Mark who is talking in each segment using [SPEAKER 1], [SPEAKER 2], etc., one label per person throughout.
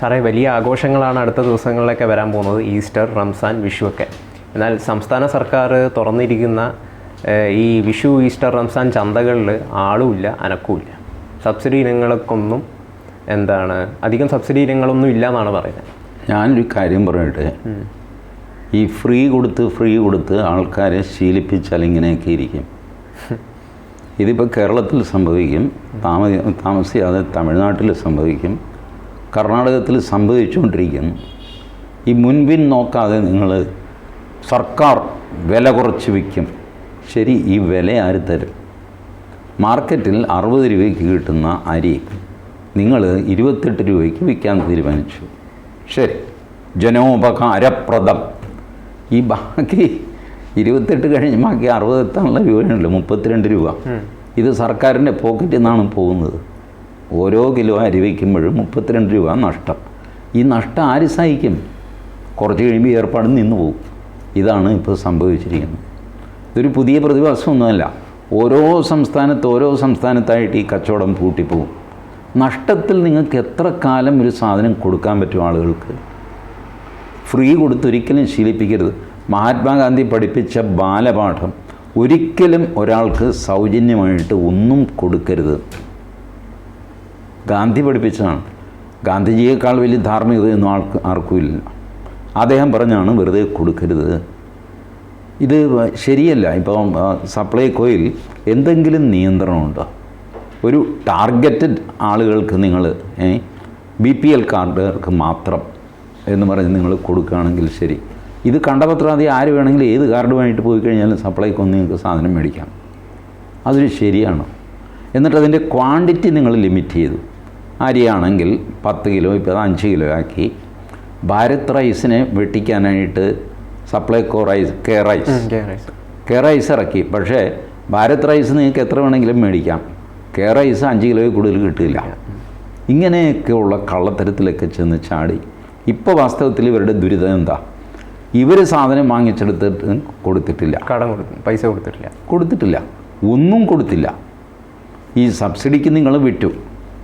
[SPEAKER 1] സാറേ വലിയ ആഘോഷങ്ങളാണ് അടുത്ത ദിവസങ്ങളിലൊക്കെ വരാൻ പോകുന്നത്. ഈസ്റ്റർ റംസാൻ വിഷു ഒക്കെ എന്നാൽ സംസ്ഥാന സർക്കാർ തുറന്നിരിക്കുന്ന ഈ വിഷു ഈസ്റ്റർ റംസാൻ ചന്തകളിൽ ആളുമില്ല അനക്കുമില്ല. സബ്സിഡി ഇനങ്ങൾക്കൊന്നും എന്താണ് അധികം സബ്സിഡി ഇനങ്ങളൊന്നും ഇല്ല എന്നാണ് പറയുന്നത്.
[SPEAKER 2] ഞാനൊരു കാര്യം പറയട്ടെ ഈ ഫ്രീ കൊടുത്ത് ഫ്രീ കൊടുത്ത് ആൾക്കാരെ ശീലിപ്പിച്ചാൽ ഇങ്ങനെയൊക്കെ ഇരിക്കും. ഇതിപ്പോൾ കേരളത്തിൽ സംഭവിക്കും. താമ താമസിയാതെ തമിഴ്നാട്ടിൽ സംഭവിക്കും. കർണാടകത്തിൽ സംഭവിച്ചുകൊണ്ടിരിക്കുന്നു. ഈ മുൻപിൻ നോക്കാതെ നിങ്ങൾ സർക്കാർ വില കുറച്ച് വിൽക്കും ശരി ഈ വില ആര് തരും? മാർക്കറ്റിൽ അറുപത് രൂപയ്ക്ക് കിട്ടുന്ന അരി നിങ്ങൾ ഇരുപത്തെട്ട് രൂപയ്ക്ക് വിൽക്കാൻ തീരുമാനിച്ചു. ശരി ജനോപകാരപ്രദം. ഈ ബാക്കി ഇരുപത്തെട്ട് കഴിഞ്ഞ് ബാക്കി അറുപത്തെത്താനുള്ള രൂപയുണ്ട് മുപ്പത്തിരണ്ട് രൂപ. ഇത് സർക്കാരിന്റെ പോക്കറ്റിൽ നിന്നാണ് പോകുന്നത്. ഓരോ കിലോ അരി വയ്ക്കുമ്പോഴും മുപ്പത്തിരണ്ട് രൂപ നഷ്ടം. ഈ നഷ്ടം ആര് സഹിക്കും? കുറച്ച് കഴിയുമ്പോൾ ഏർപ്പാട് നിന്ന് പോകും ഇതാണ് ഇപ്പോൾ സംഭവിച്ചിരിക്കുന്നത്. ഇതൊരു പുതിയ പ്രതിഭാസമൊന്നുമല്ല. ഓരോ സംസ്ഥാനത്ത് ഓരോ സംസ്ഥാനത്തായിട്ട് ഈ കച്ചവടം പൂട്ടിപ്പോകും നഷ്ടത്തിൽ നിങ്ങൾക്ക് എത്ര കാലം ഒരു സാധനം കൊടുക്കാൻ പറ്റും ആളുകൾക്ക്? ഫ്രീ കൊടുത്തൊരിക്കലും ശീലിപ്പിക്കരുത്. മഹാത്മാഗാന്ധി പഠിപ്പിച്ച ബാലപാഠം ഒരിക്കലും ഒരാൾക്ക് സൗജന്യമായിട്ട് ഒന്നും കൊടുക്കരുത്. ഗാന്ധി പഠിപ്പിച്ചതാണ്. ഗാന്ധിജിയേക്കാൾ വലിയ ധാർമ്മികതയൊന്നും ആൾക്ക് ആർക്കുമില്ല അദ്ദേഹം പറഞ്ഞാണ് വെറുതെ കൊടുക്കരുത്. ഇത് ശരിയല്ല. ഇപ്പം സപ്ലൈ സപ്ലൈകോയിൽ എന്തെങ്കിലും നിയന്ത്രണമുണ്ടോ? ഒരു ടാർഗറ്റഡ് ആളുകൾക്ക് നിങ്ങൾ ബി പി എൽ കാർഡുകാർക്ക് മാത്രം എന്ന് പറഞ്ഞ് നിങ്ങൾ കൊടുക്കുകയാണെങ്കിൽ ശരി. ഇത് കണ്ടപത്രാതി ആര് വേണമെങ്കിലും ഏത് കാർഡുമായിട്ട് പോയി കഴിഞ്ഞാലും സപ്ലൈക്കോ നിങ്ങൾക്ക് സാധനം മേടിക്കാം. അതൊരു ശരിയാണ്. എന്നിട്ട് അതിന്റെ ക്വാണ്ടിറ്റി നിങ്ങൾ ലിമിറ്റ് ചെയ്തു. അരിയാണെങ്കിൽ പത്ത് കിലോ ഇപ്പോൾ അത് അഞ്ച് കിലോ ആക്കി. ഭാരത് റൈസിനെ വെട്ടിക്കാനായിട്ട് Supplyco rice K rice K rice ഇറക്കി. പക്ഷേ ഭാരത് റൈസ് നിങ്ങൾക്ക് എത്ര വേണമെങ്കിലും മേടിക്കാം. കെ റൈസ് അഞ്ച് കിലോയിൽ കൂടുതൽ കിട്ടില്ല. ഇങ്ങനെയൊക്കെയുള്ള കള്ളത്തരത്തിലൊക്കെ ചെന്ന് ചാടി. ഇപ്പോൾ വാസ്തവത്തിൽ ഇവരുടെ ദുരിതം എന്താ? ഇവർ സാധനം വാങ്ങിച്ചെടുത്തിട്ട് കൊടുത്തിട്ടില്ല.
[SPEAKER 1] കടം കൊടുക്കും പൈസ കൊടുത്തിട്ടില്ല.
[SPEAKER 2] കൊടുത്തിട്ടില്ല. ഒന്നും കൊടുത്തില്ല. ഈ സബ്സിഡിക്ക് നിങ്ങൾ വിറ്റു.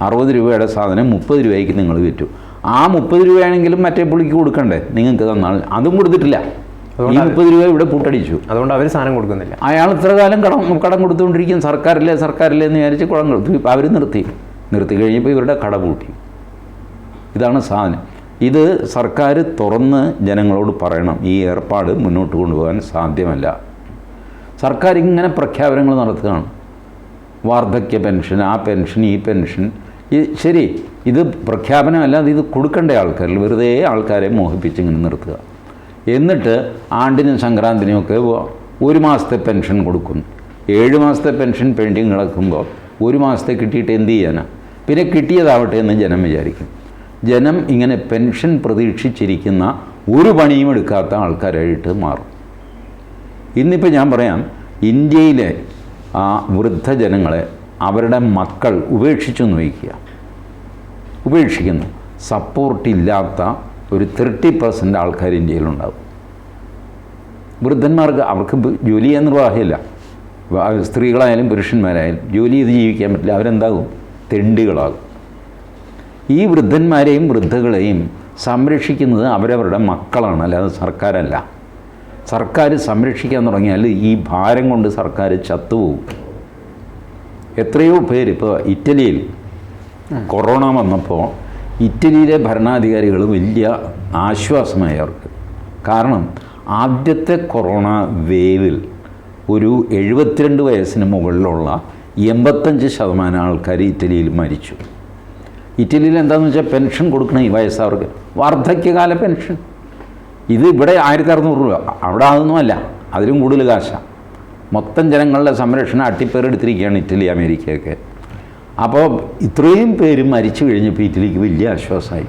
[SPEAKER 2] അറുപത് രൂപയുടെ സാധനം മുപ്പത് രൂപയ്ക്ക് നിങ്ങൾ വിറ്റു. ആ മുപ്പത് രൂപയാണെങ്കിലും മറ്റേ പുള്ളിക്ക് കൊടുക്കണ്ടേ? നിങ്ങൾക്ക് തന്നാൽ. അതും കൊടുത്തിട്ടില്ല. ഈ മുപ്പത് രൂപ ഇവിടെ പൂട്ടടിച്ചു.
[SPEAKER 1] അതുകൊണ്ട് അവർ സാധനം കൊടുക്കുന്നില്ല.
[SPEAKER 2] അയാൾ ഇത്ര കാലം കടം കടം കൊടുത്തുകൊണ്ടിരിക്കും. സർക്കാരില്ലേ സർക്കാരില്ലേ എന്ന് വിചാരിച്ച് കുടം കൊടുത്തു അവർ നിർത്തി. നിർത്തി കഴിഞ്ഞപ്പോൾ ഇവരുടെ കട പൂട്ടി. ഇതാണ് സാധനം. ഇത് സർക്കാർ തുറന്ന് ജനങ്ങളോട് പറയണം. ഈ ഏർപ്പാട് മുന്നോട്ട് കൊണ്ടുപോകാൻ സാധ്യമല്ല. സർക്കാർ ഇങ്ങനെ പ്രഖ്യാപനങ്ങൾ നടത്തുകയാണ്. വാർദ്ധക്യ പെൻഷൻ ആ പെൻഷൻ ഈ പെൻഷൻ ഈ ശരി ഇത് പ്രഖ്യാപനമല്ലാതെ ഇത് കൊടുക്കേണ്ട ആൾക്കാരിൽ വെറുതെ ആൾക്കാരെ മോഹിപ്പിച്ച് ഇങ്ങനെ നിർത്തുക. എന്നിട്ട് ആണ്ടിനും സംക്രാന്തിനും ഒക്കെ ഒരു മാസത്തെ പെൻഷൻ കൊടുക്കുന്നു ഏഴ് മാസത്തെ പെൻഷൻ പെൻഡിങ് കിടക്കുമ്പോൾ ഒരു മാസത്തെ കിട്ടിയിട്ട് എന്ത് ചെയ്യാനാ? പിന്നെ കിട്ടിയതാവട്ടെ എന്ന് ജനം വിചാരിക്കും. ജനം ഇങ്ങനെ പെൻഷൻ പ്രതീക്ഷിച്ചിരിക്കുന്ന ഒരു പണിയും എടുക്കാത്ത ആൾക്കാരായിട്ട് മാറും. ഇന്നിപ്പോൾ ഞാൻ പറയാം ഇന്ത്യയിലെ ആ വൃദ്ധജനങ്ങളെ അവരുടെ മക്കൾ ഉപേക്ഷിച്ചു നോക്കുക ഉപേക്ഷിക്കുന്നു. സപ്പോർട്ടില്ലാത്ത ഒരു തേർട്ടി പെർസെന്റ് ആൾക്കാർ ഇന്ത്യയിലുണ്ടാവും വൃദ്ധന്മാർക്ക് അവർക്ക് ജോലി ചെയ്യാൻ നിർവാഹമില്ല. സ്ത്രീകളായാലും പുരുഷന്മാരായാലും ജോലി ചെയ്ത് ജീവിക്കാൻ പറ്റില്ല. അവരെന്താകും? തെണ്ടികളാകും. ഈ വൃദ്ധന്മാരെയും വൃദ്ധകളെയും സംരക്ഷിക്കുന്നത് അവരവരുടെ മക്കളാണ് അല്ലാതെ സർക്കാരല്ല. സർക്കാർ സംരക്ഷിക്കാൻ തുടങ്ങിയാൽ ഈ ഭാരം കൊണ്ട് സർക്കാർ ചത്തുപോകും. എത്രയോ പേര് ഇപ്പോൾ ഇറ്റലിയിൽ കൊറോണ വന്നപ്പോൾ ഇറ്റലിയിലെ ഭരണാധികാരികൾ വലിയ ആശ്വാസമായി അവർക്ക്. കാരണം ആദ്യത്തെ കൊറോണ വേവിൽ ഒരു എഴുപത്തിരണ്ട് വയസ്സിന് മുകളിലുള്ള എൺപത്തഞ്ച് ശതമാനം ആൾക്കാർ ഇറ്റലിയിൽ മരിച്ചു. ഇറ്റലിയിൽ എന്താണെന്ന് വെച്ചാൽ പെൻഷൻ കൊടുക്കണം ഈ വയസ്സവർക്ക് വാർദ്ധക്യകാല പെൻഷൻ. ഇത് ഇവിടെ ആയിരത്തി അറുന്നൂറ് രൂപ. അവിടെ അതൊന്നുമല്ല അതിലും കൂടുതൽ കാശാണ് മൊത്തം ജനങ്ങളുടെ സംരക്ഷണം അട്ടിപ്പേറെടുത്തിരിക്കുകയാണ് ഇറ്റലി അമേരിക്കയൊക്കെ. അപ്പോൾ ഇത്രയും പേര് മരിച്ചു കഴിഞ്ഞപ്പോൾ ഇറ്റലിക്ക് വലിയ ആശ്വാസമായി.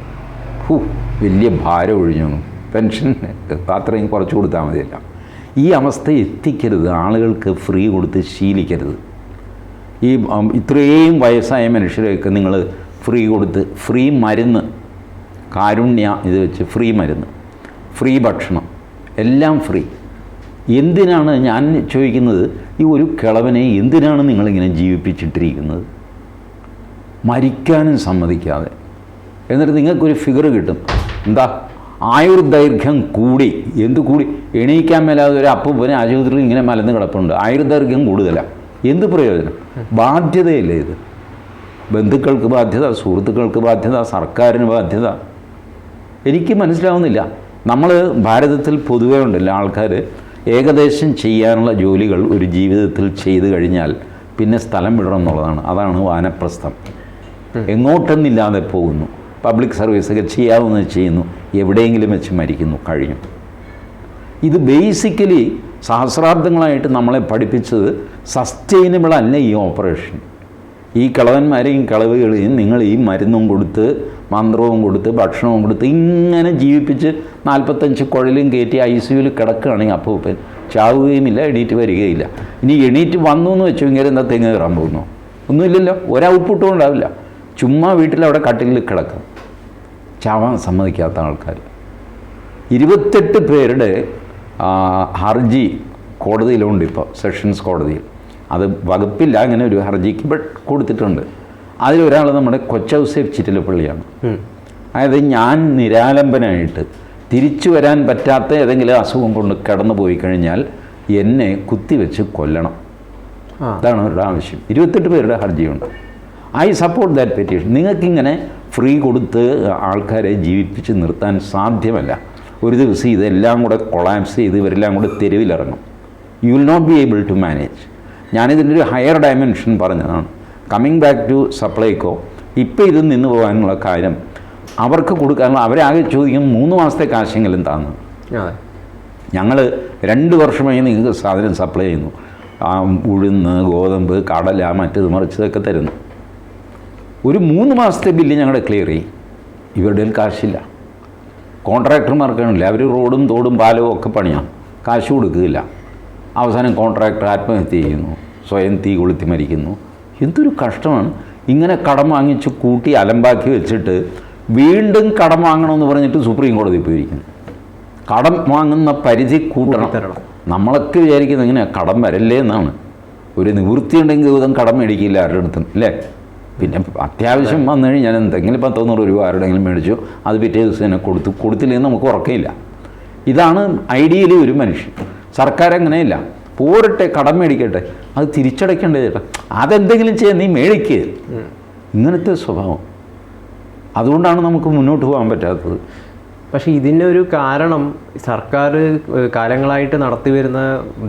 [SPEAKER 2] ഹൂ വലിയ ഭാരം ഒഴിഞ്ഞു. പെൻഷൻ അത്രയും കുറച്ച് കൊടുത്താൽ മതിയല്ല. ഈ അവസ്ഥ എത്തിക്കരുത്. ആളുകൾക്ക് ഫ്രീ കൊടുത്ത് ശീലിക്കരുത്. ഈ ഇത്രയും വയസ്സായ മനുഷ്യരെയൊക്കെ നിങ്ങൾ ഫ്രീ കൊടുത്ത് ഫ്രീ മരുന്ന് കാരുണ്യ ഇത് വെച്ച് ഫ്രീ മരുന്ന് ഫ്രീ ഭക്ഷണം എല്ലാം ഫ്രീ. എന്തിനാണ് ഞാൻ ചോദിക്കുന്നത്? ഈ ഒരു കിളവനെ എന്തിനാണ് നിങ്ങളിങ്ങനെ ജീവിപ്പിച്ചിട്ടിരിക്കുന്നത്? മരിക്കാനും സമ്മതിക്കാതെ. എന്നിട്ട് നിങ്ങൾക്കൊരു ഫിഗർ കിട്ടും. എന്താ? ആയുർദൈർഘ്യം കൂടി. എന്ത് കൂടി? എണീക്കാൻ മേലാതെ ഒരു അപ്പൂപ്പനെ ആശുപത്രിയിൽ ഇങ്ങനെ മലന്ന് കിടപ്പുണ്ട്. ആയുർദൈർഘ്യം കൂടുതലാണ് എന്ത് പ്രയോജനം? ബാധ്യതയല്ലേ ഇത്? ബന്ധുക്കൾക്ക് ബാധ്യത സുഹൃത്തുക്കൾക്ക് ബാധ്യത സർക്കാരിന് ബാധ്യത. എനിക്ക് മനസ്സിലാവുന്നില്ല. നമ്മൾ ഭാരതത്തിൽ പൊതുവേ ഉണ്ടല്ലോ ആൾക്കാർ ഏകദേശം ചെയ്യാനുള്ള ജോലികൾ ഒരു ജീവിതത്തിൽ ചെയ്തു കഴിഞ്ഞാൽ പിന്നെ സ്ഥലം വിടണം എന്നുള്ളതാണ്. അതാണ് വാനപ്രസ്ഥം. എങ്ങോട്ടെന്നില്ലാതെ പോകുന്നു. പബ്ലിക് സർവീസൊക്കെ ചെയ്യാവുന്ന ചെയ്യുന്നു. എവിടെയെങ്കിലും വെച്ച് മരിക്കുന്നു കഴിഞ്ഞു. ഇത് ബേസിക്കലി സഹസ്രാബ്ദങ്ങളായിട്ട് നമ്മളെ പഠിപ്പിച്ചത് സസ്റ്റൈനബിൾ അല്ല ഈ ഓപ്പറേഷൻ ഈ കളവന്മാരെയും കളവുകളെയും നിങ്ങൾ ഈ മരുന്നും കൊടുത്ത് മന്ത്രവും കൊടുത്ത് ഭക്ഷണവും കൊടുത്ത് ഇങ്ങനെ ജീവിപ്പിച്ച് നാൽപ്പത്തഞ്ച് കുഴലും കയറ്റി ഐ സിയുയിൽ കിടക്കുകയാണെങ്കിൽ അപ്പൂപ്പൻ ചാവുകയുമില്ല എണീറ്റ് വരികയില്ല. ഇനി എണീറ്റ് വന്നു എന്ന് വെച്ചു ഇങ്ങനെ എന്താ തെങ്ങ് കയറാൻ പോകുന്നു? ഒന്നുമില്ലല്ലോ ഒരൗട്ട്പുട്ടും ഉണ്ടാവില്ല. ചുമ്മാ വീട്ടിലവിടെ കട്ടിലിൽ കിടക്കാം. ചാവാൻ സമ്മതിക്കാത്ത ആൾക്കാർ. ഇരുപത്തെട്ട് പേരുടെ ഹർജി കോടതിയിലുണ്ട് ഇപ്പോൾ സെഷൻസ് കോടതിയിൽ. അത് വകുപ്പില്ല അങ്ങനെ ഒരു ഹർജിക്ക് ബട്ട് കൊടുത്തിട്ടുണ്ട്. അതിലൊരാൾ നമ്മുടെ കൊച്ചൗസേഫ് ചിറ്റിലപ്പള്ളിയാണ്. അതായത് ഞാൻ നിരാലംബനായിട്ട് തിരിച്ചു വരാൻ പറ്റാത്ത ഏതെങ്കിലും അസുഖം കൊണ്ട് കടന്നു പോയി കഴിഞ്ഞാൽ എന്നെ കുത്തിവെച്ച് കൊല്ലണം. അതാണ് അവരുടെ ആവശ്യം. ഇരുപത്തെട്ട് പേരുടെ ഹർജിയുണ്ട്. I support that petition. നിങ്ങൾക്കിങ്ങനെ free കൊടുത്ത് ആൾക്കാരെ ജീവിപ്പിച്ച് നിർത്താൻ സാധ്യമല്ല. ഒരു ദിവസം ഇതെല്ലാം കൂടെ കൊളാപ്സ് ചെയ്ത് ഇവരെല്ലാം കൂടെ തെരുവിലിറങ്ങും. You will not be able to manage ഞാനിതിന്റെ ഒരു ഹയർ ഡയമെൻഷൻ പറഞ്ഞതാണ്. കമ്മിങ് ബാക്ക് ടു സപ്ലൈകോ ഇപ്പോൾ ഇത് നിന്ന് പോകാനുള്ള കാര്യം അവർക്ക് കൊടുക്കാനുള്ള അവരാകെ ചോദിക്കും മൂന്ന് മാസത്തെ കാശെങ്കിലും താന്ന്. ഞങ്ങൾ രണ്ട് വർഷമായി നിങ്ങൾക്ക് സാധനം സപ്ലൈ ചെയ്യുന്നു. ആ ഉഴുന്ന് ഗോതമ്പ് കടല മറ്റത് മറിച്ചതൊക്കെ തരുന്നു. ഒരു മൂന്ന് മാസത്തെ ബില്ല് ഞങ്ങളുടെ ക്ലിയർ ചെയ്യും. ഇവരുടെ കയ്യിൽ കാശില്ല. കോൺട്രാക്ടർമാർക്കാണില്ല അവർ റോഡും തോടും പാലവും ഒക്കെ പണിയാം. കാശ് കൊടുക്കുകയില്ല. അവസാനം കോൺട്രാക്ടർ ആത്മഹത്യ ചെയ്യുന്നു. സ്വയം തീ കൊളുത്തി മരിക്കുന്നു. എന്തൊരു കഷ്ടമാണ്. ഇങ്ങനെ കടം വാങ്ങിച്ച് കൂട്ടി അലമ്പാക്കി വെച്ചിട്ട് വീണ്ടും കടം വാങ്ങണമെന്ന് പറഞ്ഞിട്ട് സുപ്രീം കോടതി പോയിരിക്കുന്നു. കടം വാങ്ങുന്ന പരിധി കൂട്ടണം. നമ്മളൊക്കെ വിചാരിക്കുന്നത് എങ്ങനെയാണ് കടം വരല്ലേ എന്നാണ്. ഒരു നിവൃത്തി ഉണ്ടെങ്കിൽ ഇതും കടം മേടിക്കില്ല ആരുടെ അടുത്തും അല്ലേ പിന്നെ അത്യാവശ്യം വന്നു കഴിഞ്ഞാൽ എന്തെങ്കിലും പത്തൊന്നൂറ് രൂപ ആരുടെങ്കിലും മേടിച്ചു അത് പിറ്റേ ദിവസം തന്നെ കൊടുത്തു. കൊടുത്തില്ലെങ്കിൽ നമുക്ക് ഉറക്കമില്ല. ഇതാണ് ഐഡിയലി ഒരു മനുഷ്യൻ. സർക്കാർ അങ്ങനെയില്ല. പോരട്ടെ കടം മേടിക്കട്ടെ. അത് തിരിച്ചടയ്ക്കണ്ടേ ചേട്ടാ. അതെന്തെങ്കിലും ചെയ്യാൻ നീ മേടിക്കുക ഇങ്ങനത്തെ സ്വഭാവം. അതുകൊണ്ടാണ് നമുക്ക് മുന്നോട്ട് പോകാൻ പറ്റാത്തത്.
[SPEAKER 1] പക്ഷേ ഇതിന്റെ ഒരു കാരണം സർക്കാർ കാലങ്ങളായിട്ട് നടത്തി വരുന്ന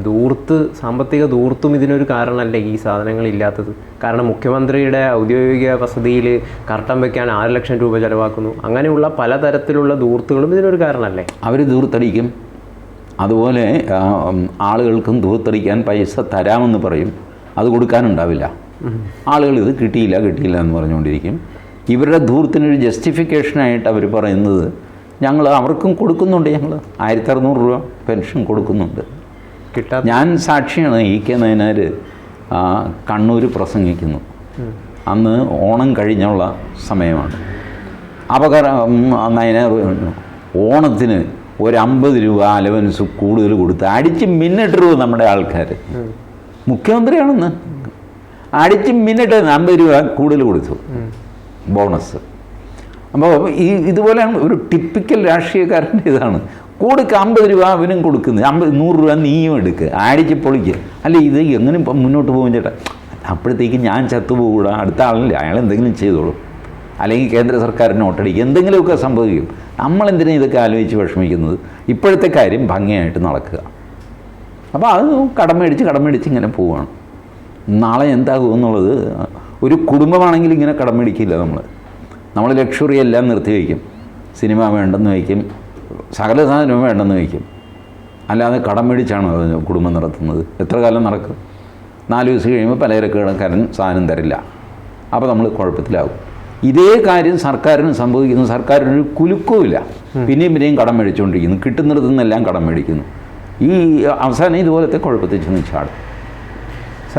[SPEAKER 1] ദൂർത്ത് സാമ്പത്തിക ദൂർത്തും ഇതിനൊരു കാരണമല്ലേ ഈ സാധനങ്ങൾ ഇല്ലാത്തത് കാരണം മുഖ്യമന്ത്രിയുടെ ഔദ്യോഗിക വസതിയിൽ കർട്ടൻ വെക്കാൻ ആറ് ലക്ഷം രൂപ ചെലവാക്കുന്നു. അങ്ങനെയുള്ള പലതരത്തിലുള്ള ദൂർത്തുകളും ഇതിനൊരു കാരണമല്ലേ?
[SPEAKER 2] അവർ ദൂർത്തടിക്കും അതുപോലെ ആളുകൾക്കും ദൂർത്തടിക്കാൻ പൈസ തരാമെന്ന് പറയും. അത് കൊടുക്കാനുണ്ടാവില്ല. ആളുകൾ ഇത് കിട്ടിയില്ല കിട്ടിയില്ല എന്ന് പറഞ്ഞുകൊണ്ടിരിക്കും. ഇവരുടെ ധൂർത്തിനൊരു ജസ്റ്റിഫിക്കേഷനായിട്ട് അവർ പറയുന്നത് ഞങ്ങൾ അവർക്കും കൊടുക്കുന്നുണ്ട് ഞങ്ങൾ ആയിരത്തി അറുന്നൂറ് രൂപ പെൻഷൻ കൊടുക്കുന്നുണ്ട്.
[SPEAKER 1] കിട്ടാ
[SPEAKER 2] ഞാൻ സാക്ഷിയാണ് ഈ കെ നയനാർ കണ്ണൂർ പ്രസംഗിക്കുന്നു. അന്ന് ഓണം കഴിഞ്ഞുള്ള സമയമാണ്. അപകടം നയനാർ ഓണത്തിന് ഒരു അമ്പത് രൂപ അലവൻസ് കൂടുതൽ കൊടുത്ത് അടിച്ച് മിന്നിട്ട് രൂപ നമ്മുടെ ആൾക്കാർ മുഖ്യമന്ത്രിയാണെന്ന്. അടിച്ച് മിന്നിട്ട് അമ്പത് രൂപ കൂടുതൽ കൊടുത്തു. ബോണസ്. അപ്പോൾ ഈ ഇതുപോലെയാണ് ഒരു ടിപ്പിക്കൽ രാഷ്ട്രീയക്കാരന്റെ ഇതാണ്. കൊടുക്കുക അമ്പത് രൂപ അവനും കൊടുക്കുന്നത് അമ്പത് നൂറ് രൂപ നീയും എടുക്കുക ആടിച്ച് പൊളിക്കുക അല്ല ഇത് എങ്ങനെ ഇപ്പം മുന്നോട്ട് പോകും ചേട്ടാ? അപ്പോഴത്തേക്ക് ഞാൻ ചത്തുപോകൂടാ. അടുത്ത ആളില്ല. അയാൾ എന്തെങ്കിലും ചെയ്തോളും. അല്ലെങ്കിൽ കേന്ദ്ര സർക്കാരിന് ഒട്ടടിക്കുക എന്തെങ്കിലുമൊക്കെ സംഭവിക്കും. നമ്മളെന്തിനാണ് ഇതൊക്കെ ആലോചിച്ച് വിഷമിക്കുന്നത്? ഇപ്പോഴത്തെ കാര്യം ഭംഗിയായിട്ട് നടക്കുക. അപ്പോൾ അത് കടമേടിച്ച് കടമേടിച്ച് കടം മേടിച്ച് ഇങ്ങനെ പോവുകയാണ് നാളെ എന്താകും എന്നുള്ളത് ഒരു കുടുംബമാണെങ്കിൽ ഇങ്ങനെ കടമേടിക്കില്ല നമ്മൾ നമ്മൾ ലക്ഷറി എല്ലാം നിർത്തി വയ്ക്കും. സിനിമ വേണ്ടെന്ന് വയ്ക്കും. സകല സാധനവും വേണ്ടെന്ന് വയ്ക്കും. അല്ലാതെ കടം മേടിച്ചാണ് അത് കുടുംബം നടത്തുന്നത്? എത്ര കാലം നടക്കും? നാല് ദിവസം കഴിയുമ്പോൾ പലചരക്കടക്കാരൻ സാധനം തരില്ല. അപ്പോൾ നമ്മൾ കുഴപ്പത്തിലാവും ഇതേ കാര്യം സർക്കാരിന് സംഭവിക്കുന്നു. സർക്കാരിനൊരു കുലുക്കവുമില്ല. പിന്നെയും പിന്നെയും കടം മേടിച്ചുകൊണ്ടിരിക്കുന്നു. കിട്ടുന്നിടത്തു നിന്നെല്ലാം കടം മേടിക്കുന്നു. ഈ അവസാനം ഇതുപോലത്തെ കുഴപ്പത്തിൽ ചെന്ന് ചാട്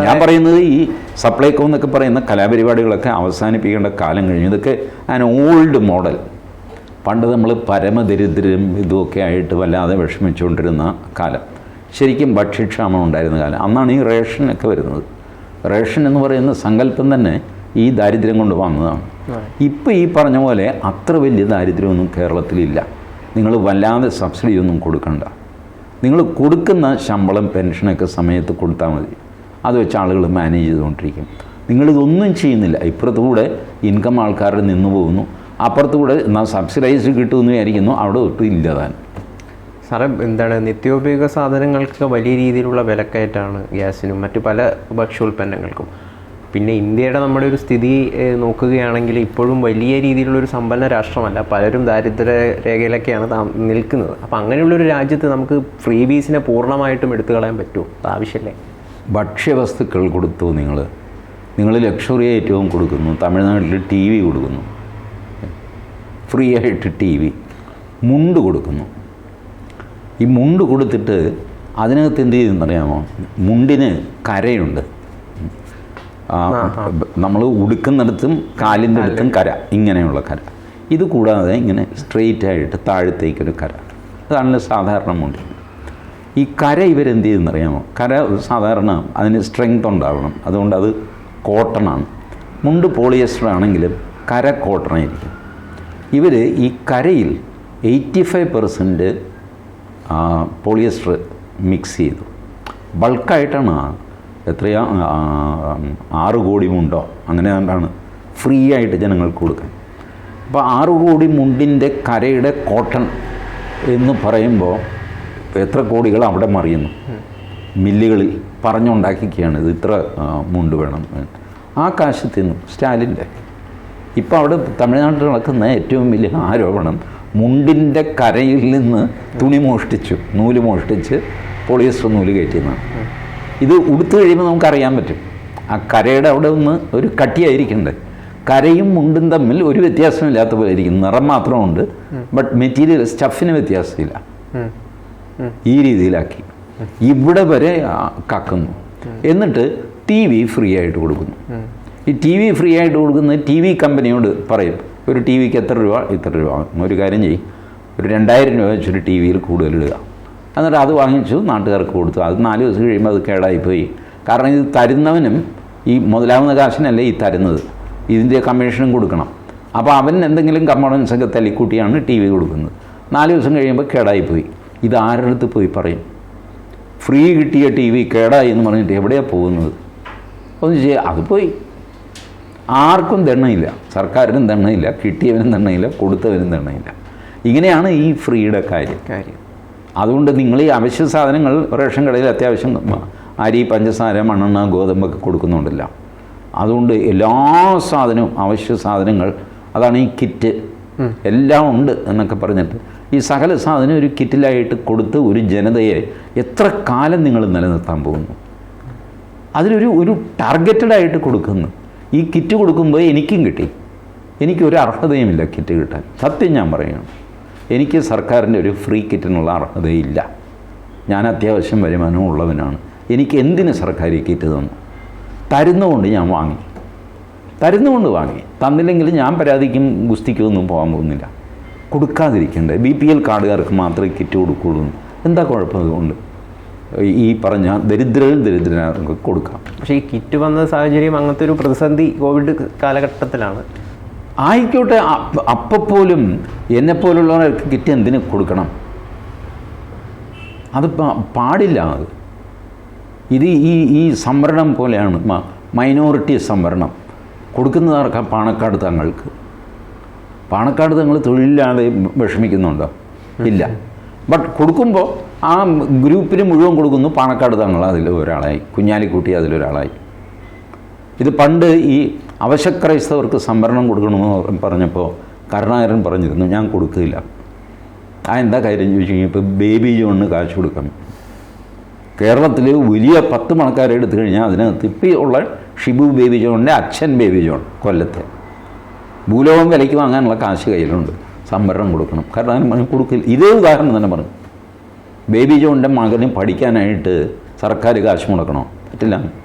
[SPEAKER 2] ഞാൻ പറയുന്നത് ഈ സപ്ലൈകോ എന്നൊക്കെ പറയുന്ന കലാപരിപാടികളൊക്കെ അവസാനിപ്പിക്കേണ്ട കാലം കഴിഞ്ഞു. ഇതൊക്കെ ആൻ ഓൾഡ് മോഡൽ പണ്ട് നമ്മൾ പരമദരിദ്രം ഇതുമൊക്കെ ആയിട്ട് വല്ലാതെ വിഷമിച്ചുകൊണ്ടിരുന്ന കാലം. ശരിക്കും ഭക്ഷ്യക്ഷാമം ഉണ്ടായിരുന്ന കാലം. അന്നാണ് ഈ റേഷനൊക്കെ വരുന്നത്. റേഷൻ എന്ന് പറയുന്ന സങ്കല്പം തന്നെ ഈ ദാരിദ്ര്യം കൊണ്ട് വന്നതാണ്. ഇപ്പോൾ ഈ പറഞ്ഞ പോലെ അത്ര വലിയ ദാരിദ്ര്യമൊന്നും കേരളത്തിലില്ല. നിങ്ങൾ വല്ലാതെ സബ്സിഡി ഒന്നും കൊടുക്കണ്ട. നിങ്ങൾ കൊടുക്കുന്ന ശമ്പളം പെൻഷനൊക്കെ സമയത്ത് കൊടുത്താൽ മതി. അത് വെച്ച് ആളുകൾ മാനേജ് ചെയ്തുകൊണ്ടിരിക്കും. നിങ്ങളിതൊന്നും ചെയ്യുന്നില്ല. ഇപ്പുറത്തുകൂടെ ഇൻകം ആൾക്കാരുടെ നിന്ന് പോകുന്നു. അപ്പുറത്തുകൂടെ എന്നാൽ സബ്സിഡൈസ് കിട്ടുമെന്ന് വിചാരിക്കുന്നു. അവിടെ ഒട്ടും ഇല്ല ഇല്ലതാൻ
[SPEAKER 1] സാറേ എന്താണ് നിത്യോപയോഗ സാധനങ്ങൾക്ക് വലിയ രീതിയിലുള്ള വിലക്കയറ്റാണ് ഗ്യാസിനും മറ്റു പല ഭക്ഷ്യോൽപ്പന്നങ്ങൾക്കും പിന്നെ ഇന്ത്യയുടെ നമ്മുടെ ഒരു സ്ഥിതി നോക്കുകയാണെങ്കിൽ ഇപ്പോഴും വലിയ രീതിയിലുള്ളൊരു സമ്പന്ന രാഷ്ട്രമല്ല. പലരും ദാരിദ്ര്യ രേഖയിലൊക്കെയാണ് നിൽക്കുന്നത്. അപ്പോൾ അങ്ങനെയുള്ളൊരു രാജ്യത്ത് നമുക്ക് ഫ്രീ ബീസിനെ പൂർണമായിട്ടും എടുത്തു കളയാൻ പറ്റുമോ ആവശ്യമല്ലേ
[SPEAKER 2] ഭക്ഷ്യവസ്തുക്കൾ കൊടുത്തു നിങ്ങൾ നിങ്ങൾ ലക്ഷറി ഏറ്റവും കൊടുക്കുന്നു. തമിഴ്നാട്ടിൽ ടി വി കൊടുക്കുന്നു. ഫ്രീ ആയിട്ട് ടി വി. മുണ്ട് കൊടുക്കുന്നു. ഈ മുണ്ട് കൊടുത്തിട്ട് അതിനകത്ത് എന്ത് ചെയ്യുന്നറിയാമോ മുണ്ടിന് കരയുണ്ട്. നമ്മൾ ഉടുക്കുന്നിടത്തും കാലിന്റെ അടുത്തും കര. ഇങ്ങനെയുള്ള കര. ഇത് കൂടാതെ ഇങ്ങനെ സ്ട്രെയിറ്റ് ആയിട്ട് താഴത്തേക്കൊരു കര. അതാണ് സാധാരണ മുണ്ട്. ഈ കര ഇവരെന്ത് ചെയ്യുന്നറിയാമോ? കര സാധാരണ അതിന് സ്ട്രെങ്ത് ഉണ്ടാവണം. അതുകൊണ്ട് അത് കോട്ടണാണ് മുണ്ട് പോളിയസ്റ്റർ ആണെങ്കിലും കര കോട്ടണായിരിക്കും ഇവർ ഈ കരയിൽ eighty five percent polyester mix ചെയ്തു. ബൾക്കായിട്ടാണ് ആ എത്രയാ? ആറ് കോടി മുണ്ടോ? അങ്ങനെ കണ്ടാണ് ഫ്രീ ആയിട്ട് ജനങ്ങൾക്ക് കൊടുക്കാൻ. അപ്പോൾ ആറ് കോടി മുണ്ടിന്റെ കരയുടെ കോട്ടൺ എന്ന് പറയുമ്പോൾ എത്ര കോടികൾ അവിടെ മറിയുന്നു? മില്ലുകളിൽ പറഞ്ഞുണ്ടാക്കിക്കുകയാണ് ഇത് ഇത്ര മുണ്ട് വേണം. ആ കാശ് തിന്നു. സ്റ്റാലിന്റെ. ഇപ്പോൾ അവിടെ തമിഴ്നാട്ടിൽ നടക്കുന്ന ഏറ്റവും വലിയ ആരോപണം മുണ്ടിന്റെ കരയിൽ നിന്ന് തുണി മോഷ്ടിച്ചു നൂൽ മോഷ്ടിച്ച് പോളിയസ്റ്റർ നൂൽ കയറ്റിയെന്നാണ്. ഇത് ഉടുത്തു കഴിയുമ്പോൾ നമുക്കറിയാൻ പറ്റും. ആ കരയുടെ അവിടെ ഒന്ന് ഒരു കട്ടിയായിരിക്കണ്ടേ. കരയും മുണ്ടും തമ്മിൽ ഒരു വ്യത്യാസമില്ലാത്ത പോലെ ഇരിക്കും നിറം മാത്രമുണ്ട്. ബട്ട് മെറ്റീരിയൽ സ്റ്റഫിന് വ്യത്യാസമില്ല. ഈ രീതിയിലാക്കി. ഇവിടെ വരെ കക്കുന്നു. എന്നിട്ട് ടി വി ഫ്രീ ആയിട്ട് കൊടുക്കുന്നു. ഈ ടി വി ഫ്രീ ആയിട്ട് കൊടുക്കുന്ന ടി വി കമ്പനിയോട് പറയും ഒരു ടി വിക്ക് എത്ര രൂപ? ഇത്ര രൂപ. ഒരു കാര്യം ചെയ്യും. ഒരു രണ്ടായിരം രൂപ വെച്ചൊരു ടി വിയിൽ കൂടുതൽ ഇടുക എന്നിട്ട് അത് വാങ്ങിച്ചു നാട്ടുകാർക്ക് കൊടുത്തു. അത് നാല് ദിവസം കഴിയുമ്പോൾ അത് കേടായിപ്പോയി. കാരണം ഇത് തരുന്നവനും ഈ മുതലാവുന്ന കാശിനല്ലേ ഈ തരുന്നത്. ഇതിന്റെ കമ്മീഷനും കൊടുക്കണം. അപ്പോൾ അവൻ എന്തെങ്കിലും കമ്പോണൻസ് ഒക്കെ തല്ലിക്കൂട്ടിയാണ് ടി വി കൊടുക്കുന്നത്. നാല് ദിവസം കഴിയുമ്പോൾ കേടായിപ്പോയി. ഇത് ആരുടെ അടുത്ത് പോയി പറയും? ഫ്രീ കിട്ടിയ ടി വി കേടായി എന്ന് പറഞ്ഞിട്ട് എവിടെയാണ് പോകുന്നത്? ഒന്ന് ചെയ്യുക അത് പോയി. ആർക്കും ദണ്ണയില്ല സർക്കാരിനും ദണ്ണയില്ല കിട്ടിയവനും ദണ്ണയില്ല കൊടുത്തവനും ദണ്ണയില്ല ഇങ്ങനെയാണ് ഈ ഫ്രീയുടെ കാര്യം.
[SPEAKER 1] കാര്യം.
[SPEAKER 2] അതുകൊണ്ട് നിങ്ങൾ ഈ അവശ്യ സാധനങ്ങൾ റേഷൻ കടയിൽ അത്യാവശ്യം അരി പഞ്ചസാര മണ്ണെണ്ണ ഗോതമ്പൊക്കെ കൊടുക്കുന്നുണ്ടല്ല. അതുകൊണ്ട് എല്ലാ സാധനവും അവശ്യ സാധനങ്ങൾ അതാണ് ഈ കിറ്റ്. എല്ലാം ഉണ്ട് എന്നൊക്കെ പറഞ്ഞിട്ട്. ഈ സകല സാധനം ഒരു കിറ്റിലായിട്ട് കൊടുത്ത് ഒരു ജനതയെ എത്ര കാലം നിങ്ങൾ നിലനിർത്താൻ പോകുന്നു? അതിലൊരു ഒരു ടാർഗറ്റഡായിട്ട് കൊടുക്കുന്നു. ഈ കിറ്റ് കൊടുക്കുമ്പോൾ എനിക്കും കിട്ടി. എനിക്കൊരു അർഹതയുമില്ല കിറ്റ് കിട്ടാൻ. സത്യം ഞാൻ പറയുന്നു എനിക്ക് സർക്കാരിന്റെ ഒരു ഫ്രീ കിറ്റിനുള്ള അർഹതയില്ല. ഞാൻ അത്യാവശ്യം വരുമാനം ഉള്ളവനാണ്. എനിക്ക് എന്തിന് സർക്കാർ കിറ്റ് തന്നു? തരുന്നതുകൊണ്ട് ഞാൻ വാങ്ങി. തരുന്നതുകൊണ്ട് വാങ്ങി. തന്നില്ലെങ്കിൽ ഞാൻ പരാതിക്കും ഗുസ്തിക്കൊന്നും പോകാൻ പോകുന്നില്ല. കൊടുക്കാതിരിക്കണ്ടേ? ബി പി എൽ കാർഡുകാർക്ക് മാത്രമേ കിറ്റ് കൊടുക്കുള്ളൂ എന്താ കുഴപ്പം അതുകൊണ്ട്? ഈ പറഞ്ഞ ദരിദ്രരും ദരിദ്രർക്ക് കൊടുക്കാം.
[SPEAKER 1] പക്ഷേ ഈ കിറ്റ് വന്ന സാഹചര്യം അങ്ങനത്തെ ഒരു പ്രതിസന്ധി കോവിഡ് കാലഘട്ടത്തിലാണ്.
[SPEAKER 2] ആയിക്കോട്ടെ അപ്പ- അപ്പപ്പോലും എന്നെപ്പോലുള്ളവർക്ക് കിറ്റ് എന്തിനു കൊടുക്കണം? അത് പാടില്ല അത്. ഇത് ഈ ഈ സംവരണം പോലെയാണ് മൈനോറിറ്റി സംവരണം. കൊടുക്കുന്നതാർക്കാ പാണക്കാട് തങ്ങൾക്ക്? പാണക്കാട് തങ്ങൾ തൊഴിലില്ലാതെ വിഷമിക്കുന്നുണ്ടോ? ഇല്ല. ബട്ട് കൊടുക്കുമ്പോൾ ആ ഗ്രൂപ്പിന് മുഴുവൻ കൊടുക്കുന്നു പാണക്കാട് തങ്ങൾ അതിൽ ഒരാളായി കുഞ്ഞാലിക്കുട്ടി അതിലൊരാളായി. ഇത് പണ്ട് ഈ അവശക്രൈസ്തവർക്ക് സംവരണം കൊടുക്കണമെന്ന് പറഞ്ഞപ്പോൾ കരുണാകരൻ പറഞ്ഞിരുന്നു ഞാൻ കൊടുക്കില്ല ആ എന്താ കാര്യം ചോദിച്ചു കഴിഞ്ഞാൽ ഇപ്പോൾ ബേബി ജോണിന് കാശ് കൊടുക്കാം കേരളത്തിൽ വലിയ പത്ത് മണക്കാരെ എടുത്തു കഴിഞ്ഞാൽ അതിനകത്ത് ഇപ്പോൾ ഉള്ള ഷിബു ബേബി ജോണിന്റെ അച്ഛൻ ബേബി ജോൺ കൊല്ലത്തെ. ഭൂലോകം വിലയ്ക്ക് വാങ്ങാനുള്ള കാശ് കയ്യിലുണ്ട്. സംവരണം കൊടുക്കണം. കാരണം പറഞ്ഞു കൊടുക്കില്ല. ഇതേ ഉദാഹരണം തന്നെ പറഞ്ഞു. ബേബി ജോണിന്റെ മകന് പഠിക്കാനായിട്ട് സർക്കാർ കാശ് മുടക്കണോ? പറ്റില്ല.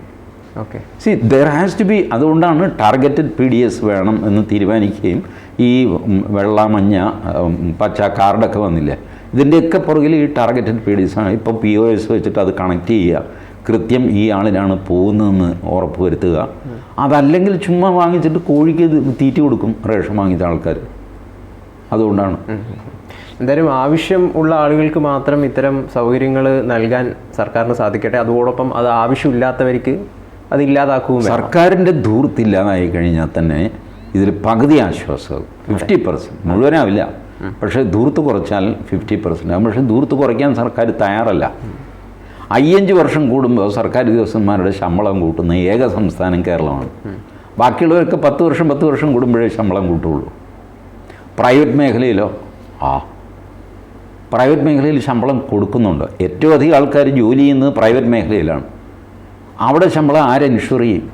[SPEAKER 1] Okay.
[SPEAKER 2] See there has to be അതുകൊണ്ടാണ് ടാർഗറ്റഡ് പി ഡി എസ് വേണം എന്ന് തീരുമാനിക്കുകയും ഈ വെള്ള മഞ്ഞ പച്ച കാർഡൊക്കെ വന്നില്ലേ? ഇതിന്റെയൊക്കെ പുറകിൽ ഈ ടാർഗറ്റഡ് പി ഡി എസ് ആണ്. ഇപ്പോൾ പി ഒ എസ് വെച്ചിട്ട് അത് കണക്ട് ചെയ്യുക. കൃത്യം ഈ ആളിനാണ് പോകുന്നതെന്ന് ഉറപ്പ് വരുത്തുക. അതല്ലെങ്കിൽ ചുമ്മാ വാങ്ങിച്ചിട്ട് കോഴിക്ക് തീറ്റ കൊടുക്കും റേഷൻ വാങ്ങിച്ച ആൾക്കാർ. അതുകൊണ്ടാണ്.
[SPEAKER 1] എന്തായാലും ആവശ്യം ഉള്ള ആളുകൾക്ക് മാത്രം ഇത്തരം സൗകര്യങ്ങൾ നൽകാൻ സർക്കാരിന് സാധിക്കട്ടെ. അതോടൊപ്പം അത് ആവശ്യമില്ലാത്തവർക്ക് അത് ഇല്ലാതാക്കുകയും.
[SPEAKER 2] സർക്കാരിന്റെ ധൂർത്തില്ലാതായി കഴിഞ്ഞാൽ തന്നെ ഇതിൽ പകുതി ആശ്വാസം ഫിഫ്റ്റി പെർസെന്റ് മുഴുവനാവില്ല. പക്ഷേ ധൂർത്ത് കുറച്ചാൽ ഫിഫ്റ്റി പെർസെന്റ് ആകും. പക്ഷേ ധൂർത്ത് കുറയ്ക്കാൻ സർക്കാർ തയ്യാറല്ല. അയ്യഞ്ച് വർഷം കൂടുമ്പോൾ സർക്കാർ ഉദ്യോഗസ്ഥന്മാരുടെ ശമ്പളം കൂട്ടുന്ന ഏക സംസ്ഥാനം കേരളമാണ്. ബാക്കിയുള്ളവർക്ക് പത്ത് വർഷം പത്ത് വർഷം കൂടുമ്പോഴേ ശമ്പളം കൂട്ടുള്ളൂ. പ്രൈവറ്റ് മേഖലയിലോ? ആ. പ്രൈവറ്റ് മേഖലയിൽ ശമ്പളം കൊടുക്കുന്നുണ്ട്. ഏറ്റവും അധികം ആൾക്കാർ ജോലി ചെയ്യുന്നത് പ്രൈവറ്റ് മേഖലയിലാണ്. അവിടെ ശമ്പളം ആരെ ഇൻഷുർ ചെയ്യും?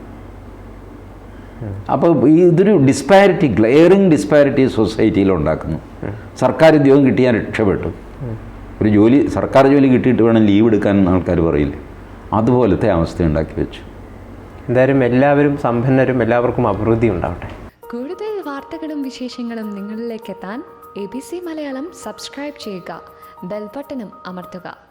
[SPEAKER 2] അപ്പോൾ ഇതൊരു ഡിസ്പാരിറ്റി ഗ്ലെയറിങ് ഡിസ്പാരിറ്റി സൊസൈറ്റിയിൽ ഉണ്ടാക്കുന്നു. സർക്കാർ ഉദ്യോഗം കിട്ടിയാൽ രക്ഷപ്പെട്ടു. ഒരു ജോലി സർക്കാർ ജോലി കിട്ടിയിട്ട് വേണം ലീവ് എടുക്കാൻ ആൾക്കാർ പറയില്ലേ? അതുപോലത്തെ അവസ്ഥ ഉണ്ടാക്കി വെച്ചു.
[SPEAKER 1] എന്തായാലും എല്ലാവരും സമ്പന്നരും എല്ലാവർക്കും അഭിവൃദ്ധി ഉണ്ടാവട്ടെ.
[SPEAKER 3] കൂടുതൽ വാർത്തകളും വിശേഷങ്ങളും നിങ്ങളിലേക്ക് എത്താൻ A B C Malayalam subscribe ചെയ്യുക. ബെൽബട്ടനും അമർത്തുക.